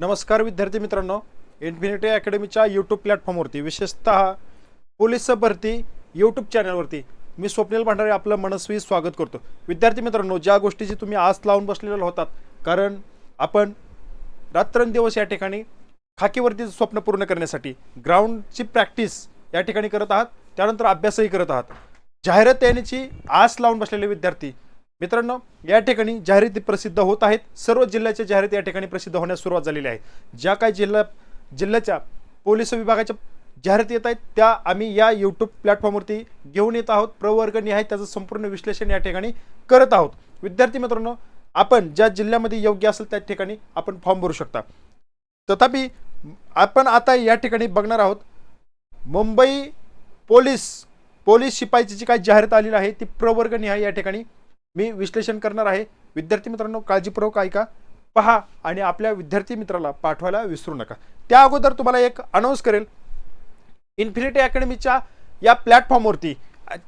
नमस्कार विद्यार्थी मित्रांनो इन्फिनिटी अकॅडमीच्या यूट्यूब प्लॅटफॉर्मवरती विशेषतः पोलीस भरती यूट्यूब चॅनलवरती मी स्वप्नील भांडारे आपलं मनस्वी स्वागत करतो. विद्यार्थी मित्रांनो ज्या गोष्टीची तुम्ही आस लावून बसलेले होतात कारण आपण रात्रंदिवस या ठिकाणी खाकीवरती स्वप्न पूर्ण करण्यासाठी ग्राउंडची प्रॅक्टिस या ठिकाणी करत आहात त्यानंतर अभ्यासही करत आहात. जाहिरात येण्याची आस लावून बसलेले विद्यार्थी मित्रांनो या ठिकाणी जाहिराती प्रसिद्ध होत आहेत. सर्व जिल्ह्याच्या जाहिराती या ठिकाणी प्रसिद्ध होण्यास सुरुवात झालेली आहे. ज्या काही जिल्हा जिल्ह्याच्या पोलीस विभागाच्या जाहिराती येत आहेत त्या आम्ही या यूट्यूब प्लॅटफॉर्मवरती घेऊन येत आहोत. प्रवर्गणी आहे त्याचं संपूर्ण विश्लेषण या ठिकाणी करत आहोत. विद्यार्थी मित्रांनो आपण ज्या जिल्ह्यामध्ये योग्य असेल त्या ठिकाणी आपण फॉर्म भरू शकता. तथापि आपण आता या ठिकाणी बघणार आहोत मुंबई पोलीस पोलीस शिपाईची जी काही जाहिरात आलेली आहे ती प्रवर्गणी आहे या ठिकाणी मी विश्लेषण करणार आहे. विद्यार्थी मित्रांनो काळजीपूर्वक ऐका. पहा आणि आपल्या विद्यार्थी मित्राला पाठवायला विसरू नका. त्या अगोदर तुम्हाला एक अनाऊन्स करेल. इन्फिनिटी अकॅडमीच्या या प्लॅटफॉर्मवरती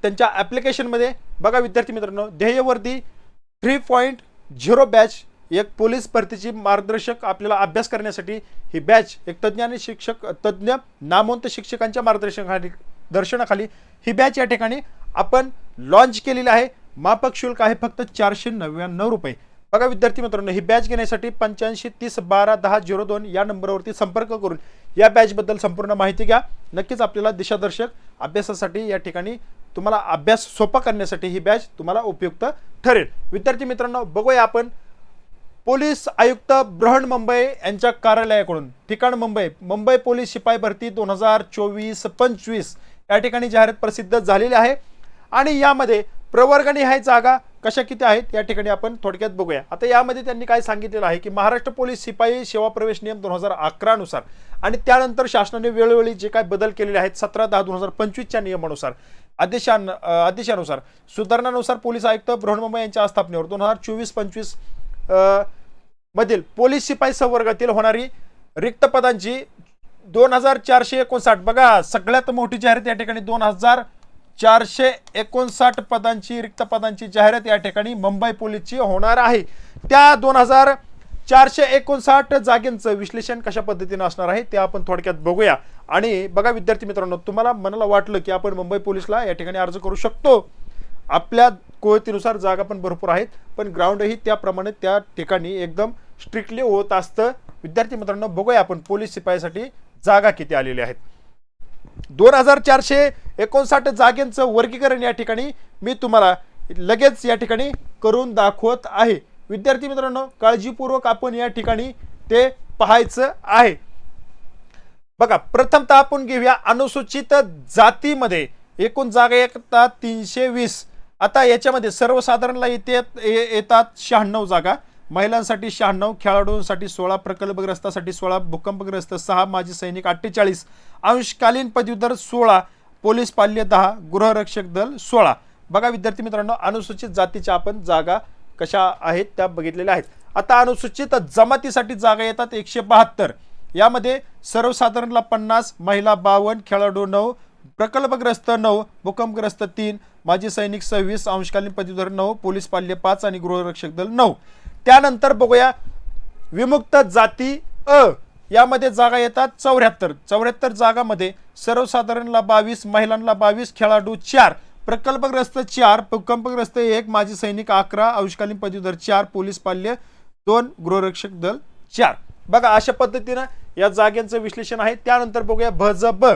त्यांच्या ॲप्लिकेशनमध्ये बघा विद्यार्थी मित्रांनो ध्येयवर्ती थ्री पॉईंट झिरो बॅच एक पोलीस भरतीची मार्गदर्शक आपल्याला अभ्यास करण्यासाठी ही बॅच एक तज्ज्ञ आणि शिक्षक तज्ज्ञ नामवंत शिक्षकांच्या मार्गदर्शनाखाली दर्शनाखाली ही बॅच या ठिकाणी आपण लॉन्च केलेली आहे. मापक शुल्क आहे फक्त चारशे नव्याण्णव रुपये. बघा विद्यार्थी मित्रांनो ही बॅच घेण्यासाठी पंच्याऐंशी तीस बारा दहा झिरो दोन या नंबरवरती संपर्क करून या बॅचबद्दल संपूर्ण माहिती घ्या. नक्कीच आपल्याला दिशादर्शक अभ्यासासाठी या ठिकाणी तुम्हाला अभ्यास सोपा करण्यासाठी ही बॅच तुम्हाला उपयुक्त ठरेल. विद्यार्थी मित्रांनो बघूया आपण. पोलीस आयुक्त ब्रहण मुंबई यांच्या कार्यालयाकडून ठिकाण मुंबई मुंबई पोलीस शिपाई भरती दोन हजार चोवीस पंचवीस या ठिकाणी जाहिरात प्रसिद्ध झालेली आहे. आणि यामध्ये प्रवर्गणी आहे जागा. कशा किती आहेत या ठिकाणी आपण थोडक्यात बघूया. आता यामध्ये त्यांनी काय सांगितलेलं आहे की महाराष्ट्र पोलीस शिपाई सेवा प्रवेश नियम दोन हजार अकरानुसार आणि त्यानंतर शासनाने वेळोवेळी जे काय बदल केलेले आहेत सतरा दहा दोन हजार पंचवीसच्या नियमानुसार आदेशान आदेशानुसार सुधारणानुसार पोलीस आयुक्त बृहन्मुंबई यांच्या आस्थापनेवर दोन हजार चोवीस पंचवीस मधील पोलीस शिपाई संवर्गातील होणारी रिक्त पदांची दोन हजार चारशे एकोणसाठ. बघा सगळ्यात मोठी जाहिरात या ठिकाणी दोन हजार चारशे एकोणसाठ पदांची रिक्त पदांची जाहिरात या ठिकाणी मुंबई पोलीसची होणार आहे. त्या दोन हजार चारशे एकोणसाठ जागेंचं विश्लेषण कशा पद्धतीनं असणार आहे ते आपण थोडक्यात बघूया. आणि बघा विद्यार्थी मित्रांनो तुम्हाला मनाला वाटलं की आपण मुंबई पोलीसला या ठिकाणी अर्ज करू शकतो. आपल्या कोयतीनुसार जागा पण भरपूर आहेत पण ग्राउंडही त्याप्रमाणे त्या ठिकाणी एकदम स्ट्रिक्टली होत असतं. विद्यार्थी मित्रांनो बघूया आपण पोलीस शिपाईसाठी जागा किती आलेल्या आहेत. दोन हजार चारशे एकोणसाठ जागेंचं वर्गीकरण या ठिकाणी मी तुम्हाला लगेच या ठिकाणी करून दाखवत आहे. विद्यार्थी मित्रांनो काळजीपूर्वक आपण या ठिकाणी ते पाहायचं आहे. बघा प्रथमतः आपण घेऊया अनुसूचित जातीमध्ये. एकूण जागा येतात तीनशे वीस. आता याच्यामध्ये सर्वसाधारणला येते ये- येतात शहाण्णव जागा. महिलांसाठी शहाण्णव खेळाडूंसाठी सोळा प्रकल्पग्रस्तासाठी सोळा भूकंपग्रस्त सहा माजी सैनिक अठ्ठेचाळीस अंशकालीन पदवीधर सोळा पोलीस पाल्य दहा गृहरक्षक दल सोळा. बघा विद्यार्थी मित्रांनो अनुसूचित जातीच्या आपण जागा कशा आहेत त्या बघितलेल्या आहेत. आता अनुसूचित जमातीसाठी जागा येतात एकशे बहात्तर. यामध्ये सर्वसाधारणला पन्नास महिला बावन्न खेळाडू नऊ प्रकल्पग्रस्त नऊ भूकंपग्रस्त तीन माजी सैनिक सव्वीस अंशकालीन पदवीधर नऊ पोलीस पाल्य पाच आणि गृहरक्षक दल नऊ. त्यानंतर बघूया. विमुक्त जाती अ यामध्ये जागा येतात चौऱ्याहत्तर. चौऱ्याहत्तर जागामध्ये सर्वसाधारणला बावीस महिलांना बावीस खेळाडू चार प्रकल्पग्रस्त चार भूकंपग्रस्त एक माजी सैनिक अकरा अंशकालीन पदवीधर चार पोलीस पाल्य दोन गृहरक्षक दल चार. बघा अशा पद्धतीनं या जागेचं विश्लेषण आहे. त्यानंतर बघूया भ ज ब.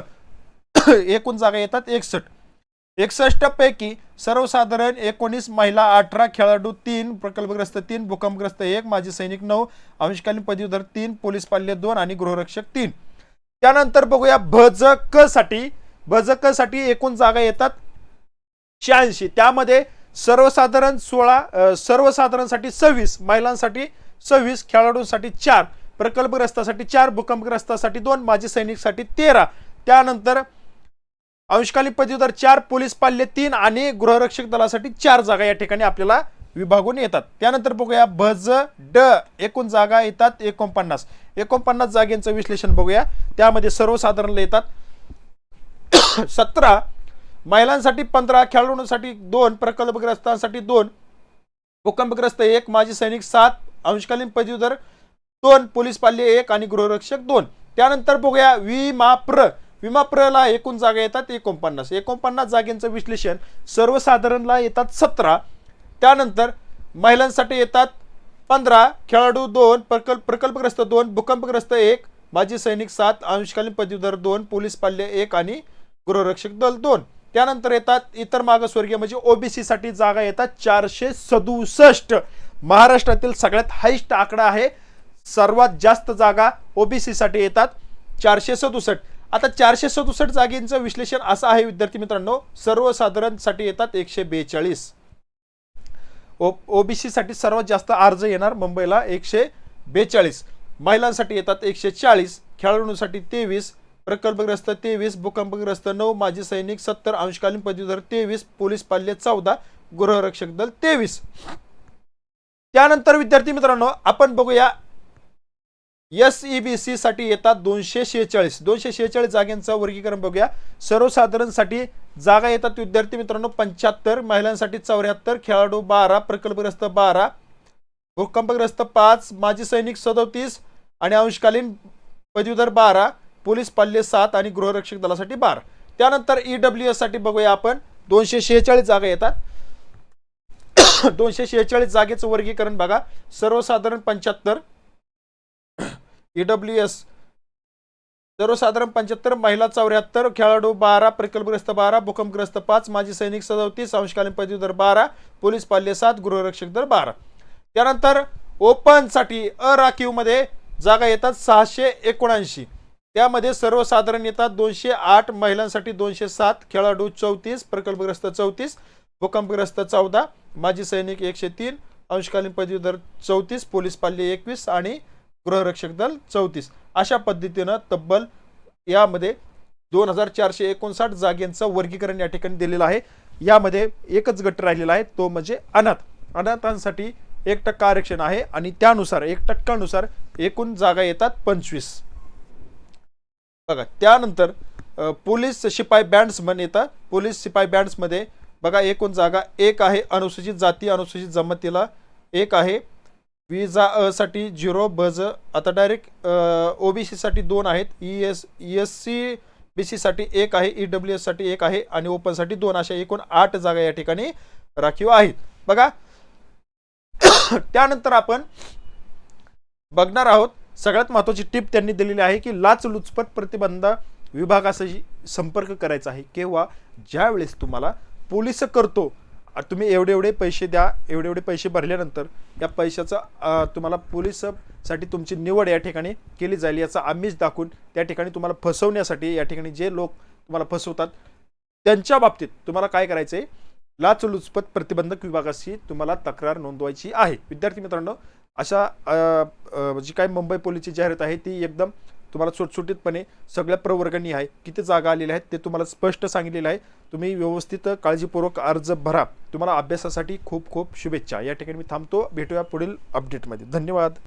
एकूण जागा येतात एकसष्ट. एकसष्ट पैकी सर्वसाधारण एकोणीस महिला अठरा खेळाडू तीन प्रकल्पग्रस्त तीन भूकंपग्रस्त एक माजी सैनिक नऊ अंशकालीन पदवीधर तीन पोलीस पाल्य दोन आणि गृहरक्षक तीन. त्यानंतर बघूया भजकसाठी भजकसाठी एकूण जागा येतात शहाऐंशी. त्यामध्ये सर्वसाधारण सोळा सर्वसाधारणसाठी सव्वीस महिलांसाठी सव्वीस खेळाडूंसाठी चार प्रकल्पग्रस्तासाठी चार भूकंपग्रस्तासाठी दोन माजी सैनिकसाठी तेरा. त्यानंतर अंशकालीन पदवीधर चार पोलीस पाल्य तीन आणि गृहरक्षक दलासाठी चार जागा या ठिकाणी आपल्याला विभागून येतात. त्यानंतर बघूया भज ड एकूण जागा येतात एकोणपन्नास. एकोणपन्नास जागेंचं विश्लेषण बघूया. त्यामध्ये सर्वसाधारण येतात. सतरा महिलांसाठी पंधरा खेळाडूंसाठी दोन प्रकल्पग्रस्तांसाठी दोन भूकंपग्रस्त एक माजी सैनिक सात अंशकालीन पदवीधर दोन पोलीस पाल्य एक आणि गृहरक्षक दोन. त्यानंतर बघूया विमाप्र विमाप्रला एकूण जागा येतात एकोणपन्नास. एकोणपन्नास जागेंचं विश्लेषण सर्वसाधारणला येतात सतरा. त्यानंतर महिलांसाठी येतात पंधरा खेळाडू दोन प्रकल्प प्रकल्पग्रस्त दोन भूकंपग्रस्त एक माजी सैनिक सात अंशकालीन पदवीधर दोन पोलीस पाल्य एक आणि गृहरक्षक दल दोन. त्यानंतर येतात इतर मागासवर्गीय म्हणजे ओबीसीसाठी जागा येतात चारशे सदुसष्ट. महाराष्ट्रातील सगळ्यात हाईस्ट आकडा आहे. सर्वात जास्त जागा ओबीसीसाठी येतात चारशे सदुसष्ट. आता चारशे सदुसष्ट जागींचं विश्लेषण असं आहे विद्यार्थी मित्रांनो. सर्वसाधारणसाठी येतात एकशे बेचाळीस ओ ओबीसीसाठी सर्वात जास्त अर्ज येणार मुंबईला एकशे बेचाळीस महिलांसाठी येतात एकशे चाळीस खेळाडूंसाठी तेवीस प्रकल्पग्रस्त तेवीस भूकंपग्रस्त नऊ माजी सैनिक सत्तर अंशकालीन पदवीधर तेवीस पोलीस पाल्य चौदा गृहरक्षक दल तेवीस. त्यानंतर विद्यार्थी मित्रांनो आपण बघूया एस ई बी सी साठी येतात दोनशे शेहेचाळीस. दोनशे शेहेचाळीस जागांचं वर्गीकरण बघूया. सर्वसाधारणसाठी जागा येतात विद्यार्थी मित्रांनो पंच्याहत्तर महिलांसाठी चौऱ्याहत्तर खेळाडू बारा प्रकल्पग्रस्त बारा भूकंपग्रस्त पाच माजी सैनिक सदोतीस आणि अंशकालीन पदवीधर बारा पोलीस पाल्य सात आणि गृहरक्षक दलासाठी बारा. त्यानंतर ई डब्ल्यू एससाठी बघूया आपण. दोनशे शेहेचाळीस जागा येतात. दोनशे शेहेचाळीस जागेचं वर्गीकरण बघा. सर्वसाधारण पंच्याहत्तर ई डब्ल्यू एस सर्वसाधारण पंच्याहत्तर महिला चौऱ्याहत्तर खेळाडू बारा प्रकल्पग्रस्त बारा भूकंपग्रस्त पाच माजी सैनिक सदोतीस अंशकालीन पदवीधर बारा पोलीस पाल्य सात गृहरक्षक दर बारा. त्यानंतर ओपनसाठी अ राखीवमध्ये जागा येतात सहाशे एकोणऐंशी. त्यामध्ये सर्वसाधारण येतात दोनशे आठ महिलांसाठी दोनशे सात खेळाडू चौतीस प्रकल्पग्रस्त चौतीस भूकंपग्रस्त चौदा माजी सैनिक एकशे तीन अंशकालीन पदवीधर चौतीस पोलीस पाल्य एकवीस आणि गृहरक्षक दल चौतीस. अशा पद्धतीनं तब्बल यामध्ये दोन हजार चारशे एकोणसाठ जागेंचं वर्गीकरण या ठिकाणी दिलेलं आहे. यामध्ये एकच गट राहिलेला आहे तो म्हणजे अनाथ. अनाथांसाठी एक टक्का आरक्षण आहे आणि त्यानुसार एक टक्क्यानुसार एकूण जागा येतात पंचवीस. बघा त्यानंतर पोलीस शिपाई बँड्समन येतात. पोलीस शिपाई बँड्समध्ये बघा एकूण जागा एक आहे अनुसूचित जाती अनुसूचित जमातीला एक आहे. विजा साठी झिरो बज आता डायरेक्ट ओबीसी साठी दोन आहेत. E S E S C B C साठी एक आहे ई डब्ल्यू एससाठी एक आहे आणि ओपनसाठी दोन. अशा एकूण आठ जागा या ठिकाणी राखीव आहेत. बघा. त्यानंतर आपण बघणार आहोत सगळ्यात महत्त्वाची टीप त्यांनी दिलेली आहे की लाचलुचपत प्रतिबंध विभागाशी संपर्क करायचा आहे. किंवा ज्यावेळेस तुम्हाला पोलीस करतो तुम्ही एवढे एवढे पैसे द्या एवढे एवढे पैसे भरल्यानंतर या पैशाचं तुम्हाला पोलिससाठी तुमची निवड या ठिकाणी केली जाईल याचा आमिष दाखवून त्या ठिकाणी तुम्हाला फसवण्यासाठी या ठिकाणी जे लोक तुम्हाला फसवतात त्यांच्या बाबतीत तुम्हाला काय करायचं आहे लाचलुचपत प्रतिबंधक विभागाशी तुम्हाला तक्रार नोंदवायची आहे. विद्यार्थी मित्रांनो अशा जी काही मुंबई पोलीसची जाहिरात आहे ती एकदम तुम्हाला सुटसुटीतपणे सगळ्या प्रवर्गांनी आहे किती जागा आलेल्या आहेत ते तुम्हाला स्पष्ट सांगितलेलं आहे. तुम्ही व्यवस्थित काळजीपूर्वक अर्ज भरा. तुम्हाला अभ्यासासाठी खूप खूप शुभेच्छा. या ठिकाणी मी थांबतो. भेटूया पुढील अपडेटमध्ये धन्यवाद.